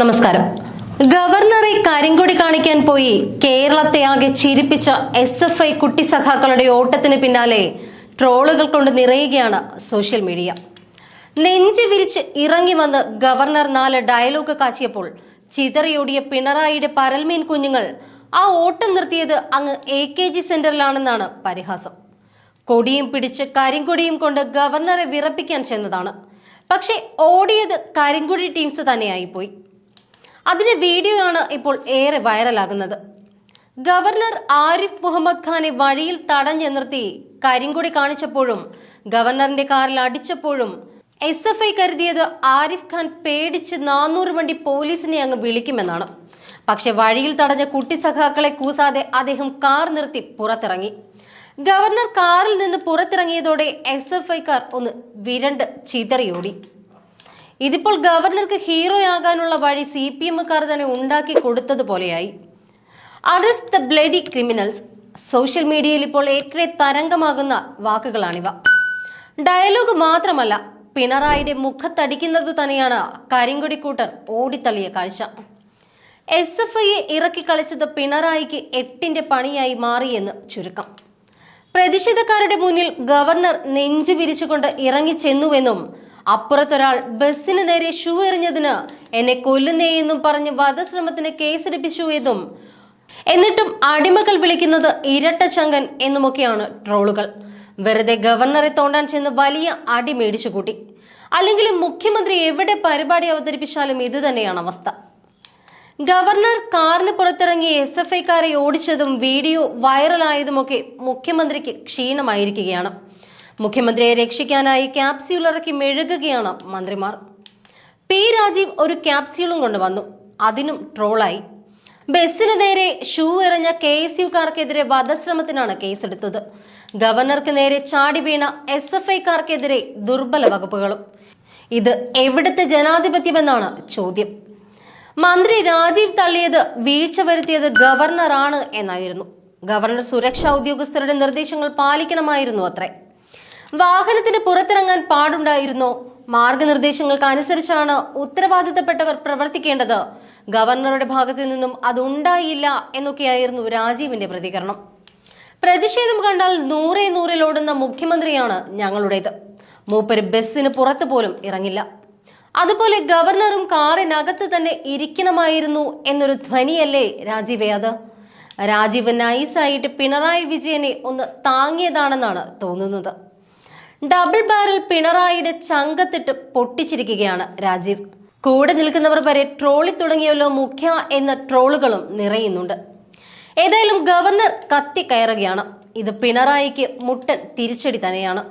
നമസ്കാരം. ഗവർണറെ കരിങ്കൊടി കാണിക്കാൻ പോയി കേരളത്തെ ആകെ ചിരിപ്പിച്ച എസ് എഫ് ഐ കുട്ടി സഖാക്കളുടെ ഓട്ടത്തിന് പിന്നാലെ ട്രോളുകൾ കൊണ്ട് നിറയുകയാണ് സോഷ്യൽ മീഡിയ. നെഞ്ചി വിരിച്ച് ഇറങ്ങി വന്ന് ഗവർണർ നാല് ഡയലോഗ് കാച്ചിയപ്പോൾ ചിതറിയോടിയ പിണറായിയുടെ പരൽമീൻ കുഞ്ഞുങ്ങൾ ആ ഓട്ടം നിർത്തിയത് അങ്ങ് എ കെ ജി സെന്ററിലാണെന്നാണ് പരിഹാസം. കൊടിയും പിടിച്ച് കരിങ്കൊടിയും കൊണ്ട് ഗവർണറെ വിറപ്പിക്കാൻ ചെന്നതാണ്. പക്ഷേ ഓടിയത് കരിങ്കൊടി ടീംസ് തന്നെയായിപ്പോയി. അതിന്റെ വീഡിയോ ആണ് ഇപ്പോൾ ഏറെ വൈറലാകുന്നത് ഗവർണർ ആരിഫ് മുഹമ്മദ് ഖാനെ വഴിയിൽ തടഞ്ഞു നിർത്തി കരിങ്കൊടി കാണിച്ചപ്പോഴും ഗവർണറിന്റെ കാറിൽ അടിച്ചപ്പോഴും എസ് എഫ് ഐ കരുതിയത് ആരിഫ് ഖാൻ പേടിച്ച് നാനൂറ് വണ്ടി പോലീസിനെ അങ്ങ് വിളിക്കുമെന്നാണ്. പക്ഷെ വഴിയിൽ തടഞ്ഞ കുട്ടി സഖാക്കളെ കൂസാതെ അദ്ദേഹം കാർ നിർത്തി പുറത്തിറങ്ങി. ഗവർണർ കാറിൽ നിന്ന് പുറത്തിറങ്ങിയതോടെ എസ് എഫ് ഐക്കാർ ഒന്ന് വിരണ്ട് ചിതറിയോടി. ഇതിപ്പോൾ ഗവർണർക്ക് ഹീറോ ആകാനുള്ള വഴി സി പി എമ്മുകാർ തന്നെ ഉണ്ടാക്കി കൊടുത്തതുപോലെയായി arrest the bloody criminals social മീഡിയയിൽ ഇപ്പോൾ ഏറ്റവും തരംഗമാകുന്ന വാക്കുകളാണിവ. ഡയലോഗ് മാത്രമല്ല പിണറായിയുടെ മുഖത്തടിക്കുന്നത് തന്നെയാണ് കരിങ്കൊടിക്കൂട്ടർ ഓടിത്തള്ളിയ കാഴ്ച. എസ് എഫ് ഐയെ ഇറക്കി കളിച്ചത് പിണറായിക്ക് എട്ടിന്റെ പണിയായി മാറിയെന്ന് ചുരുക്കം. പ്രതിഷേധക്കാരുടെ മുന്നിൽ ഗവർണർ നെഞ്ചു വിരിച്ചുകൊണ്ട് ഇറങ്ങി ചെന്നുവെന്നും അപ്പുറത്തൊരാൾ ബസ്സിന് നേരെ ഷൂ എറിഞ്ഞതിന് എന്നെ കൊല്ലുന്നേയെന്നും പറഞ്ഞ് വധശ്രമത്തിന് കേസെടുപ്പിച്ചു എന്നും. എന്നിട്ടും അടിമകൾ വിളിക്കുന്നത് ഇരട്ട ചങ്കൻ എന്നുമൊക്കെയാണ് ട്രോളുകൾ. വെറുതെ ഗവർണറെ തോണ്ടാൻ ചെന്ന് വലിയ അടി മേടിച്ചു കൂട്ടി. അല്ലെങ്കിൽ മുഖ്യമന്ത്രി എവിടെ പരിപാടി അവതരിപ്പിച്ചാലും ഇത് തന്നെയാണ് അവസ്ഥ. ഗവർണർ കാറിന് പുറത്തിറങ്ങി എസ് എഫ് ഐക്കാരെ ഓടിച്ചതും വീഡിയോ വൈറലായതുമൊക്കെ മുഖ്യമന്ത്രിക്ക് ക്ഷീണമായിരിക്കുകയാണ്. മുഖ്യമന്ത്രിയെ രക്ഷിക്കാനായി ക്യാപ്സ്യൂൾ ഇറക്കി മെഴുകുകയാണ് മന്ത്രിമാർ. പി രാജീവ് ഒരു ക്യാപ്സ്യൂളും കൊണ്ടുവന്നു. അതിനും ട്രോളായി. ബസ്സിന് നേരെ ഷൂ എറിഞ്ഞ കെ എസ് യുക്കാർക്കെതിരെ വധശ്രമത്തിനാണ് കേസെടുത്തത്. ഗവർണർക്ക് നേരെ ചാടി വീണ എസ് എഫ് ഐക്കാർക്കെതിരെ ദുർബല വകുപ്പുകളും. ഇത് എവിടുത്തെ ജനാധിപത്യമെന്നാണ് ചോദ്യം. മന്ത്രി രാജീവ് തള്ളിയത് വീഴ്ച വരുത്തിയത് ഗവർണറാണ് എന്നായിരുന്നു. ഗവർണർ സുരക്ഷാ ഉദ്യോഗസ്ഥരുടെ നിർദ്ദേശങ്ങൾ പാലിക്കണമായിരുന്നു അത്രേ. വാഹനത്തിന് പുറത്തിറങ്ങാൻ പാടുണ്ടായിരുന്നു. മാർഗനിർദ്ദേശങ്ങൾക്ക് അനുസരിച്ചാണ് ഉത്തരവാദിത്തപ്പെട്ടവർ പ്രവർത്തിക്കേണ്ടത്. ഗവർണറുടെ ഭാഗത്തു നിന്നും അതുണ്ടായില്ല എന്നൊക്കെയായിരുന്നു രാജീവിന്റെ പ്രതികരണം. പ്രതിഷേധം കണ്ടാൽ നൂറേ നൂറിലോടുന്ന മുഖ്യമന്ത്രിയാണ് ഞങ്ങളുടേത്. മൂപ്പര് ബസ്സിന് പുറത്തു പോലും ഇറങ്ങില്ല. അതുപോലെ ഗവർണറും കാറിനകത്ത് തന്നെ ഇരിക്കണമായിരുന്നു എന്നൊരു ധ്വനിയല്ലേ രാജീവേ അത്? രാജീവ് നൈസായിട്ട് പിണറായി വിജയനെ ഒന്ന് താങ്ങിയതാണെന്നാണ് തോന്നുന്നത്. ഡബിൾ ബാരൽ പിണറായിയുടെ ചങ്കത്തിട്ട് പൊട്ടിച്ചിരിക്കുകയാണ് രാജീവ്. കൂടെ നിൽക്കുന്നവർ വരെ ട്രോളി തുടങ്ങിയല്ലോ മുഖ്യ എന്ന ട്രോളുകളും നിറയുന്നുണ്ട്. ഏതായാലും ഗവർണർ കത്തി കയറുകയാണ്. ഇത് പിണറായിക്ക് മുട്ടൻ തിരിച്ചടി തന്നെയാണ്.